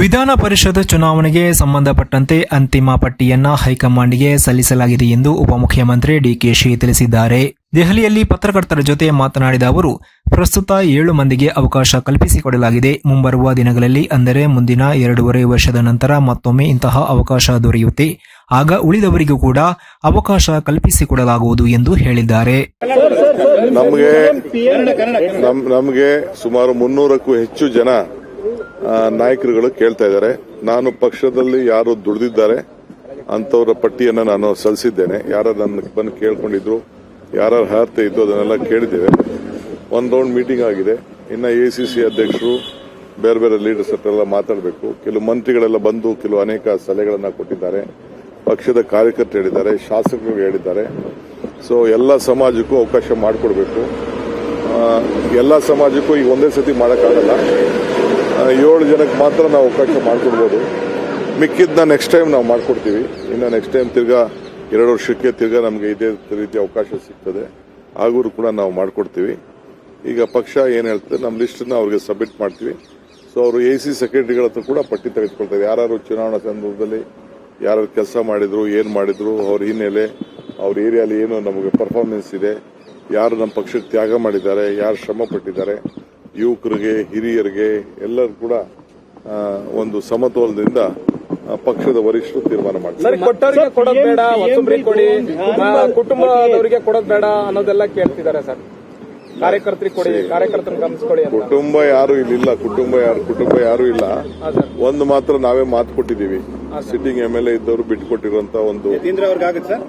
ವಿಧಾನ ಪರಿಷತ್ ಚುನಾವಣೆಗೆ ಸಂಬಂಧಪಟ್ಟಂತೆ ಅಂತಿಮ ಪಟ್ಟಿಯನ್ನ ಹೈಕಮಾಂಡ್ಗೆ ಸಲ್ಲಿಸಲಾಗಿದೆ ಎಂದು ಉಪಮುಖ್ಯಮಂತ್ರಿ ಡಿಕೆಶಿ ತಿಳಿಸಿದ್ದಾರೆ. ದೆಹಲಿಯಲ್ಲಿ ಪತ್ರಕರ್ತರ ಜೊತೆ ಮಾತನಾಡಿದ ಅವರು, ಪ್ರಸ್ತುತ ಏಳು ಮಂದಿಗೆ ಅವಕಾಶ ಕಲ್ಪಿಸಿಕೊಡಲಾಗಿದೆ. ಮುಂಬರುವ ದಿನಗಳಲ್ಲಿ ಅಂದರೆ ಮುಂದಿನ ಎರಡೂವರೆ ವರ್ಷದ ನಂತರ ಮತ್ತೊಮ್ಮೆ ಇಂತಹ ಅವಕಾಶ ದೊರೆಯುತ್ತೆ. ಆಗ ಉಳಿದವರಿಗೂ ಕೂಡ ಅವಕಾಶ ಕಲ್ಪಿಸಿಕೊಡಲಾಗುವುದು ಎಂದು ಹೇಳಿದ್ದಾರೆ. ನಮಗೆ ಸುಮಾರು ಮುನ್ನೂರಕ್ಕೂ ಹೆಚ್ಚು ಜನ ನಾಯಕರುಗಳು ಕೇಳ್ತಾ ಇದ್ದಾರೆ. ನಾನು ಪಕ್ಷದಲ್ಲಿ ಯಾರು ದುಡಿದಿದ್ದಾರೆ ಅಂತವರ ಪಟ್ಟಿಯನ್ನು ನಾನು ಸಲ್ಲಿಸಿದ್ದೇನೆ. ಯಾರು ನನ್ನ ಬಂದು ಕೇಳ್ಕೊಂಡಿದ್ರು ಯಾರು ಅರ್ಹತೆ ಇದ್ದು ಅದನ್ನೆಲ್ಲ ಕೇಳಿದ್ದೇವೆ. ಒಂದು ರೌಂಡ್ ಮೀಟಿಂಗ್ ಆಗಿದೆ. ಇನ್ನು ಎ ಸಿ ಸಿ ಅಧ್ಯಕ್ಷರು, ಬೇರೆ ಬೇರೆ ಲೀಡರ್ಸ್ ಹತ್ರ ಎಲ್ಲ ಮಾತಾಡಬೇಕು. ಕೆಲವು ಮಂತ್ರಿಗಳೆಲ್ಲ ಬಂದು ಕೆಲವು ಅನೇಕ ಸಲಹೆಗಳನ್ನು ಕೊಟ್ಟಿದ್ದಾರೆ. ಪಕ್ಷದ ಕಾರ್ಯಕರ್ತರು ಹೇಳಿದ್ದಾರೆ, ಶಾಸಕರು ಹೇಳಿದ್ದಾರೆ. ಸೊ ಎಲ್ಲ ಸಮಾಜಕ್ಕೂ ಅವಕಾಶ ಮಾಡಿಕೊಡ್ಬೇಕು. ಎಲ್ಲ ಸಮಾಜಕ್ಕೂ ಈಗ ಒಂದೇ ಸತಿ ಮಾಡೋಕ್ಕಾಗಲ್ಲ. ಏಳು ಜನಕ್ಕೆ ಮಾತ್ರ ನಾವು ಅವಕಾಶ ಮಾಡಿಕೊಡ್ಬೋದು. ಮಿಕ್ಕಿದ್ನ ನೆಕ್ಸ್ಟ್ ಟೈಮ್ ನಾವು ಮಾಡಿಕೊಡ್ತೀವಿ. ಇನ್ನು ನೆಕ್ಸ್ಟ್ ಟೈಮ್ ತಿರ್ಗಾ ಎರಡು ವರ್ಷಕ್ಕೆ ತಿರ್ಗಾ ನಮಗೆ ಇದೇ ರೀತಿ ಅವಕಾಶ ಸಿಗ್ತದೆ. ಆಗೂ ಕೂಡ ನಾವು ಮಾಡಿಕೊಡ್ತೀವಿ. ಈಗ ಪಕ್ಷ ಏನು ಹೇಳ್ತದೆ ನಮ್ಮ ಲಿಸ್ಟನ್ನ ಅವ್ರಿಗೆ ಸಬ್ಮಿಟ್ ಮಾಡ್ತೀವಿ. ಸೊ ಅವರು ಎ ಸಿ ಸೆಕ್ರೆಟರಿಗಳ ಹತ್ರ ಕೂಡ ಪಟ್ಟಿ ತೆಗೆದುಕೊಳ್ತಾರೆ ಯಾರು ಚುನಾವಣಾ ಸಂದರ್ಭದಲ್ಲಿ ಯಾರು ಕೆಲಸ ಮಾಡಿದ್ರು, ಏನು ಮಾಡಿದ್ರು, ಅವ್ರ ಹಿನ್ನೆಲೆ, ಅವ್ರ ಏರಿಯಾಲಿ ಏನು ನಮಗೆ ಪರ್ಫಾರ್ಮೆನ್ಸ್ ಇದೆ, ಯಾರು ನಮ್ಮ ಪಕ್ಷಕ್ಕೆ ತ್ಯಾಗ ಮಾಡಿದ್ದಾರೆ, ಯಾರು ಶ್ರಮ ಪಟ್ಟಿದ್ದಾರೆ ಯುವಕರಿಗೆ ಹಿರಿಯರಿಗೆ ಎಲ್ಲರೂ ಕೂಡ ಒಂದು ಸಮತೋಲನದಿಂದ ಪಕ್ಷದ ವರಿಷ್ಠರು ತೀರ್ಮಾನ ಮಾಡ್ತಾರೆ. ಸರ್ ಕೊಟ್ಟವರಿಗೆ ಕೊಡೋದ್ ಬೇಡ ಹೊಸಬ್ರಿಗೆ ಕೊಡಿ ಆ, ಕುಟುಂಬದವರಿಗೆ ಕೊಡೋದ್ ಬೇಡ ಅನ್ನೋದೆಲ್ಲ ಕೇಳ್ತಿದ್ದಾರೆ ಸರ್. ಕಾರ್ಯಕರ್ತರಿಗೆ ಕೊಡಿ ಗಮನಿಸ್ಕೊಡಿ ಕುಟುಂಬ ಯಾರು ಇಲ್ಲಿಲ್ಲ ಕುಟುಂಬ ಯಾರು ಕುಟುಂಬ ಯಾರು ಇಲ್ಲ. ಒಂದು ಮಾತ್ರ ನಾವೇ ಮಾತು ಕೊಟ್ಟಿದ್ದೀವಿ. ಸಿಟ್ಟಿಂಗ್ ಎಂ ಎಲ್ ಎ ಇದ್ದವರು ಬಿಟ್ಕೊಟ್ಟಿರುವಂತ ಒಂದು ಯತೀಂದ್ರ ಅವ್ರಿಗೆ ಆಗುತ್ತೆ ಸರ್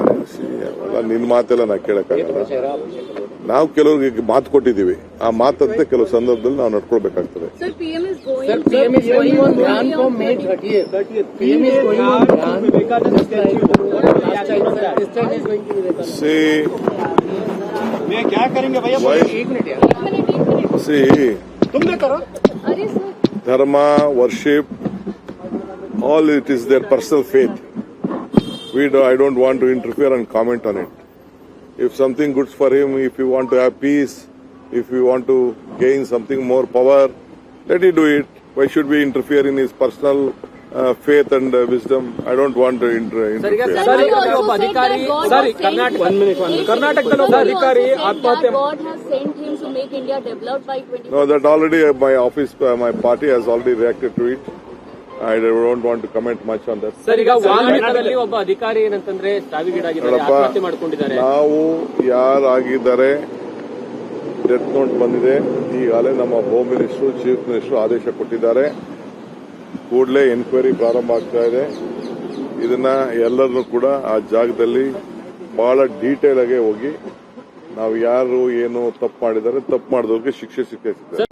ಅವೆಲ್ಲ ನಿನ್ ಮಾತೆಲ್ಲ ನಾ ಕೇಳಕ್ಕಾಗಲ್ಲ. ನಾವು ಕೆಲವರಿಗೆ ಮಾತು ಕೊಟ್ಟಿದ್ದೀವಿ ಆ ಮಾತಂತೆ ಕೆಲವು ಸಂದರ್ಭದಲ್ಲಿ ನಾವು ನಡ್ಕೊಳ್ಬೇಕಾಗ್ತದೆ ಸಿ ಧರ್ಮ worship all it is there personal faith we do, I don't want to interfere and comment on it. If something good for him, if you want to have peace, if you want to gain something more power, let him do it. Why should we interfere in his personal uh, faith and uh, wisdom? I don't want to inter- sir ಈಗ interfere. Sir Sir, ಈಗ you also ಒಬ್ಬ said ಅಧಿಕಾರಿ that God ಸರಿ has Karnataka sent- ಒಂದ್ minute ಒಂದು Wait, ಕರ್ನಾಟಕದಲ್ಲಿ ಒಬ್ಬ Sir, you ಅಧಿಕಾರಿ also said ಆತ್ಮಹತ್ಯೆ that God has sent him to make India developed by 20. No, that already uh, my office, uh, my party has already reacted to it. I don't want to comment much on that sir ಈಗ ವಾಲ್ಮೀಕದಲ್ಲಿ ಒಬ್ಬ ಅಧಿಕಾರಿ ಏನಂತಂದ್ರೆ ಸಾವಿಗೀಡಾಗಿದ್ದಾರೆ ಆತ್ಮಹತ್ಯೆ ಮಾಡ್ಕೊಂಡಿದ್ದಾರೆ. ನಾವು ಯಾರಾಗಿದ್ದಾರೆ death note ಬಂದಿದೆ. ಈಗಾಗಲೇ ನಮ್ಮ ಹೋಮ್ ಮಿನಿಸ್ಟರ್ ಚೀಫ್ ಮಿನಿಸ್ಟರ್ ಆದೇಶ ಕೊಟ್ಟಿದ್ದಾರೆ. ಕೂಡಲೇ ಎನ್ಕ್ವೈರಿ ಪ್ರಾರಂಭ ಆಗ್ತಾ ಇದೆ. ಇದನ್ನ ಎಲ್ಲರನ್ನೂ ಕೂಡ ಆ ಜಾಗದಲ್ಲಿ ಬಹಳ ಡೀಟೇಲ್ ಆಗಿ ಹೋಗಿ ನಾವು ಯಾರು ಏನು ತಪ್ಪು ಮಾಡಿದ್ದಾರೆ ತಪ್ಪು ಮಾಡಿದವ್ರಿಗೆ ಶಿಕ್ಷೆ ಸಿಕ್ಕೇ ಸಿಗ್ತದೆ